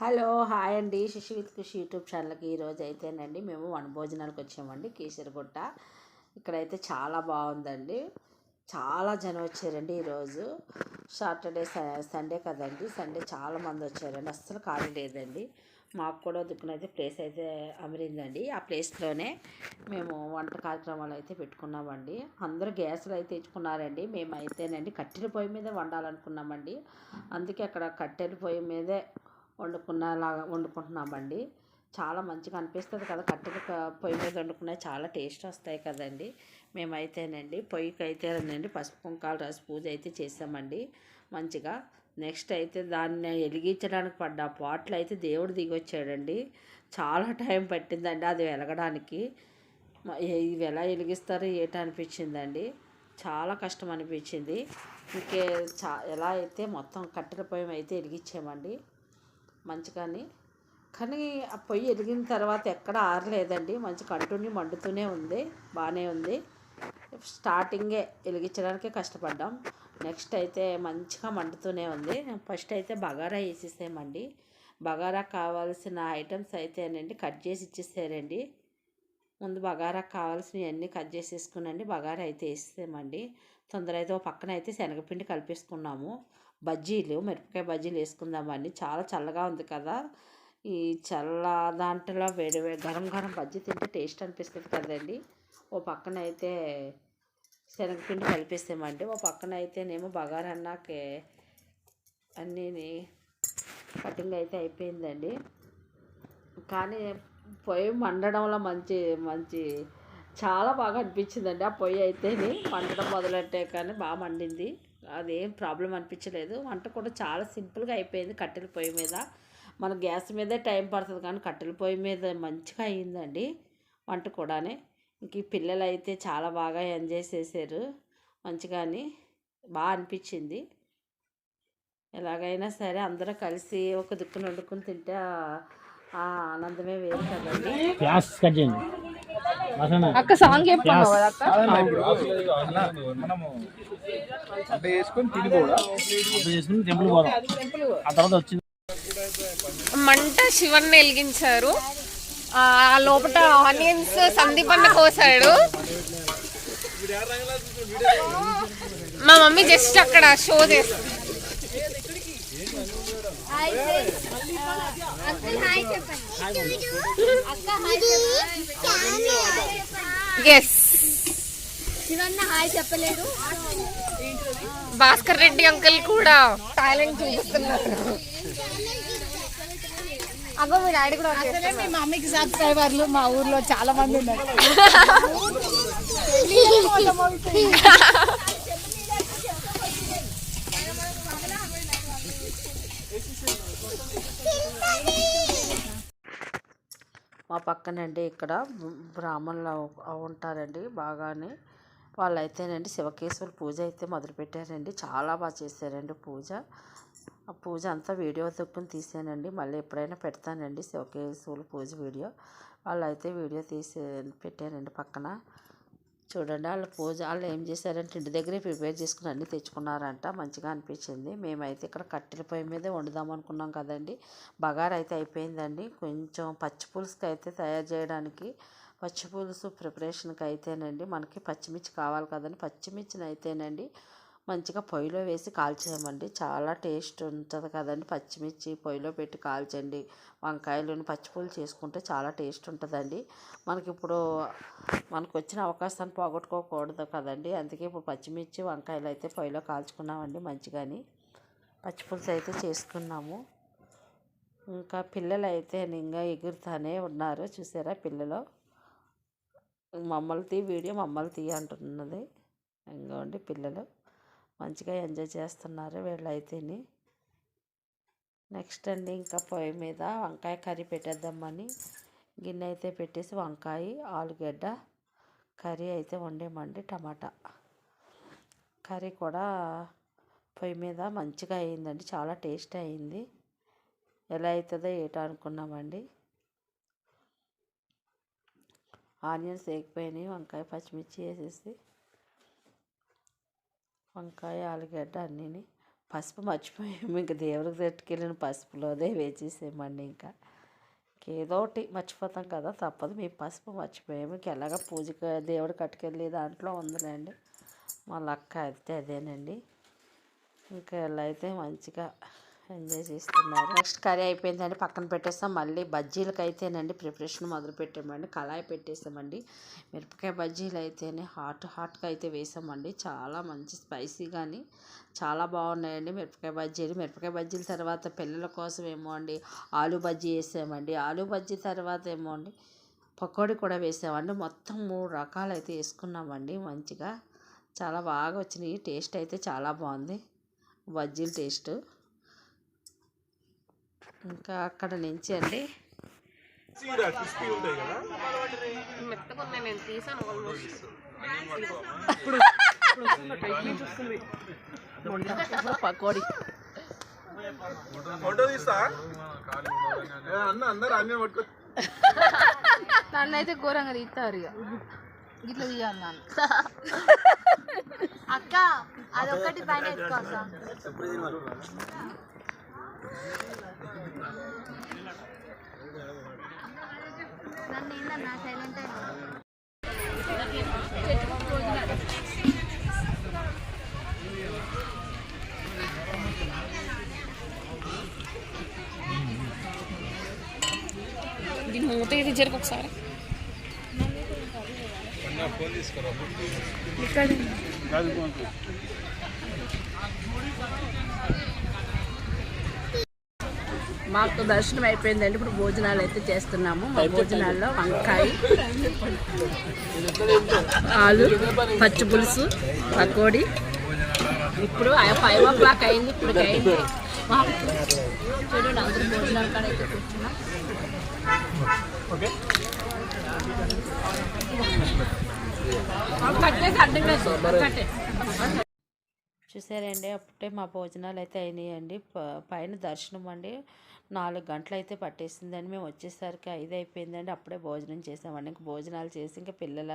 Hello hi అండి. శిశు with Kushi YouTube ఛానల్కి ఈరోజు అయితేనండి మేము వన భోజనాలకు వచ్చామండి కీసరగుట్ట. ఇక్కడైతే చాలా బాగుందండి. చాలా జనం వచ్చారండి ఈరోజు. సాటర్డే స- సండే కదండి. సండే చాలా మంది వచ్చారండి. అస్సలు ఖాళీ లేదండి. మాకు కూడా దుక్కునైతే ప్లేస్ అయితే అమరిందండి. ఆ ప్లేస్లోనే మేము వంట కార్యక్రమాలు అయితే పెట్టుకున్నామండి. అందరూ గ్యాసులు అయితే తెచ్చుకున్నారండి. మేము అయితేనండి కట్టెల పొయ్యి మీద వండాలనుకున్నామండి. అందుకే అక్కడ కట్టెల పొయ్యి మీదే వండుకున్నలాగా వండుకుంటున్నామండి. చాలా మంచిగా అనిపిస్తుంది కదా కట్టెల పొయ్యి మీద వండుకున్నవి చాలా టేస్ట్ వస్తాయి కదండి. మేమైతేనండి పొయ్యికి అయితేనండి పసుపు కుంకాలు రాసి పూజ అయితే చేసామండి మంచిగా. నెక్స్ట్ అయితే దాన్ని వెలిగించడానికి పడ్డ పాటలు అయితే దేవుడు దిగొచ్చాడండి. చాలా టైం పట్టిందండి అది వెలగడానికి. ఇవి ఎలా వెలిగిస్తారో ఏటో అనిపించిందండి. చాలా కష్టం అనిపించింది. ఇంకే చా ఎలా అయితే మొత్తం కట్టెల పొయ్యి అయితే వెలిగించామండి. మంచిగాని. కానీ ఆ పొయ్యి వెలిగిన తర్వాత ఎక్కడ ఆరలేదండి. మంచి కంటిన్యూ మండుతూనే ఉంది. బాగానే ఉంది. స్టార్టింగే వెలిగించడానికే కష్టపడ్డాం. నెక్స్ట్ అయితే మంచిగా మండుతూనే ఉంది. ఫస్ట్ అయితే బగారా వేసేసామండి బగారా కావాల్సిన ఐటమ్స్ అయితేనండి కట్ చేసి ఇచ్చేసారండి ముందు బగారా కావాల్సినవి అన్నీ కట్ చేసేసుకునండి. బగారా అయితే వేసేసామండి తొందర అయితే ఒక పక్కన అయితే శనగపిండి కలిపేసుకున్నాము. బజ్జీలు మిరపకాయ బజ్జీలు వేసుకుందామండి చాలా చల్లగా ఉంది కదా. ఈ చల్ల దాంట్లో వేడి వేడి గరం గరం బజ్జీ తింటే టేస్ట్ అనిపిస్తుంది కదండి. ఓ పక్కన అయితే శనగపిండి కలిపిస్తామండి. ఓ పక్కన అయితేనేమో బగారా అన్నాకే అన్నీ కటింగ్ అయితే అయిపోయిందండి. కానీ పొయ్యి మండడంలో మంచి మంచి చాలా బాగా అనిపించిందండి ఆ పొయ్యి అయితేనే మండడం మొదలెట్టే కానీ బాగా మండింది. అదేం ప్రాబ్లం అనిపించలేదు. వంట కూడా చాలా సింపుల్గా అయిపోయింది కట్టెల పొయ్యి మీద. మన గ్యాస్ మీదే టైం పడుతుంది కానీ కట్టెల పొయ్యి మీద మంచిగా అయ్యిందండి వంట కూడానే. ఇంక పిల్లలు అయితే చాలా బాగా ఎంజాయ్ చేశారు. మంచిగాని బాగా అనిపించింది. ఎలాగైనా సరే అందరూ కలిసి ఒక దిక్కున వండుకుని తింటే ఆనందమే వేరు కదండి. కట్ చేయండి. అక్క సాంగ్ చెప్పాను కదా అక్క? మనము వంట చేసుకొని తిని కూడా. అప్పుడు చేసుకుని టెంపుల్ పోదాం. ఆ తర్వాత వచ్చింది. మంట శివన్ వెలిగించారు. ఆ లోపల ఆనియన్స్ సందీప్ అన్న కోసాడు. మా మమ్మీ జస్ట్ అక్కడ షో చేస్తుంది. శివన్న చెప్పలేదు. భాస్కర్ రెడ్డి అంకుల్ కూడా టాలెంట్ చూపిస్తున్నారు. అగో మీ డాడీ కూడా అసలే మీ మమ్మీకి సబ్స్క్రైబర్లు మా ఊర్లో చాలా మంది ఉన్నారు. మా పక్కనండి ఇక్కడ బ్రాహ్మణులు ఉంటారండి బాగానే. వాళ్ళైతేనండి శివకేశ్వర పూజ అయితే మొదలుపెట్టారండి. చాలా బాగా చేశారండి పూజ. ఆ పూజ అంతా వీడియో తప్పుని తీసానండి. మళ్ళీ ఎప్పుడైనా పెడతానండి శివకేశ్వర పూజ వీడియో. వాళ్ళు అయితే వీడియో తీసి పెట్టారండి పక్కన. చూడండి వాళ్ళ పూజ వాళ్ళు ఏం చేశారంటే ఇంటి దగ్గరే ప్రిపేర్ చేసుకుని అన్నీ తెచ్చుకున్నారంట. మంచిగా అనిపించింది. మేమైతే ఇక్కడ కట్టెల పొయ్యి మీదే వండుదాం అనుకున్నాం కదండి. బగారు అయితే అయిపోయిందండి. కొంచెం పచ్చి పులుసుకి అయితే తయారు చేయడానికి పచ్చి పులుసు ప్రిపరేషన్కి అయితేనండి మనకి పచ్చిమిర్చి కావాలి కదండి. పచ్చిమిర్చిని అయితేనండి మంచిగా పొయ్యిలో వేసి కాల్చామండి చాలా టేస్ట్ ఉంటుంది కదండి. పచ్చిమిర్చి పొయ్యిలో పెట్టి కాల్చండి. వంకాయలను పచ్చిపులు చేసుకుంటే చాలా టేస్ట్ ఉంటుందండి. మనకి ఇప్పుడు మనకు వచ్చిన అవకాశాన్ని పోగొట్టుకోకూడదు కదండి. అందుకే ఇప్పుడు పచ్చిమిర్చి వంకాయలు అయితే పొయ్యిలో కాల్చుకున్నామండి మంచిగాని. పచ్చిపులుసు అయితే చేసుకున్నాము. ఇంకా పిల్లలు అయితే ఇంకా ఎగురుతానే ఉన్నారు. చూసారా పిల్లలు? మమ్మల్ని తీ వీడియో మమ్మల్ని తీ అంటున్నది. ఇంకోండి పిల్లలు. మంచిగా ఎంజాయ్ చేస్తున్నారు వీళ్ళైతేని. నెక్స్ట్ అండి ఇంకా పొయ్యి మీద వంకాయ కర్రీ పెట్టేద్దామని గిన్నె అయితే పెట్టేసి వంకాయ ఆలుగడ్డ కర్రీ అయితే వండేమండి టమాటా. కర్రీ కూడా పొయ్యి మీద మంచిగా అయిందండి చాలా టేస్ట్ అయింది. ఎలా అవుతుందో ఏటో అనుకున్నామండి. ఆనియన్స్ వేగిపోయినాయి వంకాయ పచ్చిమిర్చి వేసేసి వంకాయ ఆలుగడ్డ అన్నీ పసుపు మర్చిపోయాము. ఇంకా దేవుడికి తట్టుకెళ్ళిన పసుపులోదే వేసేసామండి ఇంకా. ఏదో ఒకటి మర్చిపోతాం కదా తప్పదు. మీ పసుపు మర్చిపోయాము. ఇంకా ఎలాగ పూజకి దేవుడు కట్టుకెళ్ళి దాంట్లో ఉందిలేండి. మా లక్క అయితే అదేనండి. ఇంకా ఎలా అయితే మంచిగా ఎంజాయ్ చేస్తున్నారు. నెక్స్ట్ కర్రీ అయిపోయిందండి. పక్కన పెట్టేస్తాం. మళ్ళీ బజ్జీలకి అయితేనండి ప్రిపరేషన్ మొదలు పెట్టామండి. కళాయి పెట్టేసామండి. మిరపకాయ బజ్జీలు అయితేనే హాట్ హాట్గా అయితే వేసామండి. చాలా మంచి స్పైసీ కానీ చాలా బాగున్నాయండి మిరపకాయ బజ్జీలు. మిరపకాయ బజ్జీల తర్వాత పిల్లల కోసం ఏమో అండి ఆలు బజ్జీ వేసామండి. ఆలు బజ్జీ తర్వాత ఏమో అండి పకోడీ కూడా వేసామండి. మొత్తం మూడు రకాలు అయితే వేసుకున్నామండి మంచిగా. చాలా బాగా వచ్చినాయి. టేస్ట్ అయితే చాలా బాగుంది. బజ్జీల టేస్ట్. ఇంకా అక్కడ నుంచి అండి. పకోడీ. ఫోటో తీస్తా? ఏ అన్న అందరు అన్నీ పట్టుకో. నన్ను అయితే ఘోరంగా తీస్తారు ఇక. ఇట్లా తీయాలి నన్ను. అక్క అదొక్కటి పైన సైలెంట్ దీని మూత ఇది జరుగు ఒకసారి. మాకు దర్శనం అయిపోయిందండి. ఇప్పుడు భోజనాలు అయితే చేస్తున్నాము. మా భోజనాల్లో వంకాయ ఆలు పచ్చి పులుసు పకోడీ. ఇప్పుడు ఫైవ్ ఓ క్లాక్ అయింది. ఇప్పుడు అయింది. చూడండి అందరూ భోజనాల కాడ అయితే కూర్చున్నాం. చూసారండి అప్పుడే మా భోజనాలు అయితే అయినాయండి. ప- పైన దర్శనం అండి. నాలుగు గంటలు అయితే పట్టేసిందండి. మేము వచ్చేసరికి ఐదు అయిపోయిందండి. అప్పుడే భోజనం చేసామండి. ఇంక భోజనాలు చేసి ఇంకా పిల్లల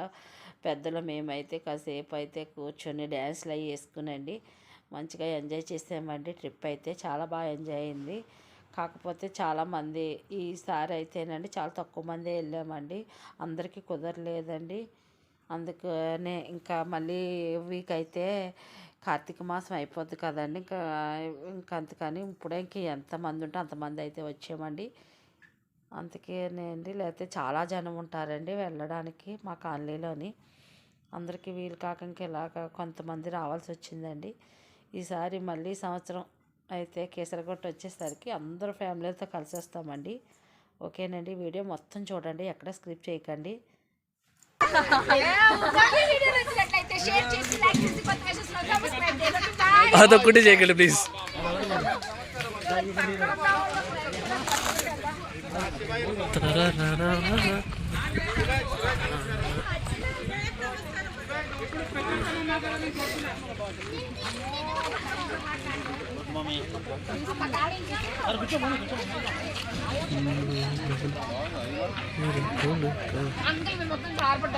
పెద్దలు మేమైతే కాసేపు అయితే కూర్చొని డ్యాన్స్లు అవి వేసుకునండి. మంచిగా ఎంజాయ్ చేసామండి. ట్రిప్ అయితే చాలా బాగా ఎంజాయ్ అయింది. కాకపోతే చాలామంది ఈసారి అయితేనండి చాలా తక్కువ మందే వెళ్ళామండి. అందరికీ కుదరలేదండి. అందుకనే ఇంకా మళ్ళీ వీక్ అయితే కార్తీక మాసం అయిపోద్ది కదండి. ఇంకా ఇంకా అందుకని ఇప్పుడే ఇంక ఎంతమంది ఉంటే అంతమంది అయితే వచ్చామండి అందుకేనండి లేకపోతే చాలా జనం ఉంటారండి వెళ్ళడానికి మా కాలనీలోని. అందరికీ వీలు కాక ఇంక ఇలాగ కొంతమంది రావాల్సి వచ్చిందండి. ఈసారి మళ్ళీ సంవత్సరం అయితే కేసరగొట్ట వచ్చేసరికి అందరూ ఫ్యామిలీతో కలిసి వస్తామండి ఓకేనండి వీడియో మొత్తం చూడండి ఎక్కడ స్క్రిప్ట్ చేయకండి. అదొక్కటి చేయకండి ప్లీజ్ ఇవి మొత్తం కార్పొరేట్